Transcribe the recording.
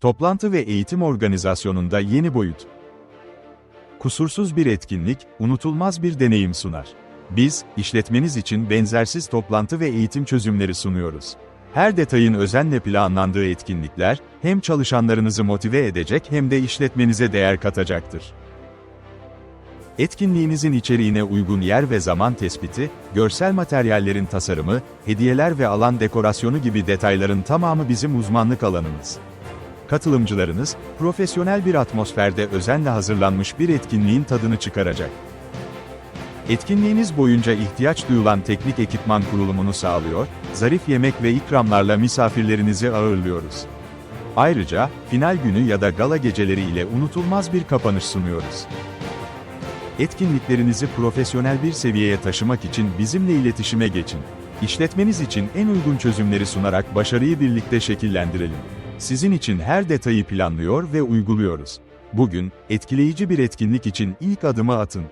Toplantı ve eğitim organizasyonunda yeni boyut. Kusursuz bir etkinlik, unutulmaz bir deneyim sunar. Biz, işletmeniz için benzersiz toplantı ve eğitim çözümleri sunuyoruz. Her detayın özenle planlandığı etkinlikler, hem çalışanlarınızı motive edecek hem de işletmenize değer katacaktır. Etkinliğinizin içeriğine uygun yer ve zaman tespiti, görsel materyallerin tasarımı, hediyeler ve alan dekorasyonu gibi detayların tamamı bizim uzmanlık alanımız. Katılımcılarınız, profesyonel bir atmosferde özenle hazırlanmış bir etkinliğin tadını çıkaracak. Etkinliğiniz boyunca ihtiyaç duyulan teknik ekipman kurulumunu sağlıyor, zarif yemek ve ikramlarla misafirlerinizi ağırlıyoruz. Ayrıca, final günü ya da gala geceleri ile unutulmaz bir kapanış sunuyoruz. Etkinliklerinizi profesyonel bir seviyeye taşımak için bizimle iletişime geçin. İşletmeniz için en uygun çözümleri sunarak başarıyı birlikte şekillendirelim. Sizin için her detayı planlıyor ve uyguluyoruz. Bugün, etkileyici bir etkinlik için ilk adımı atın.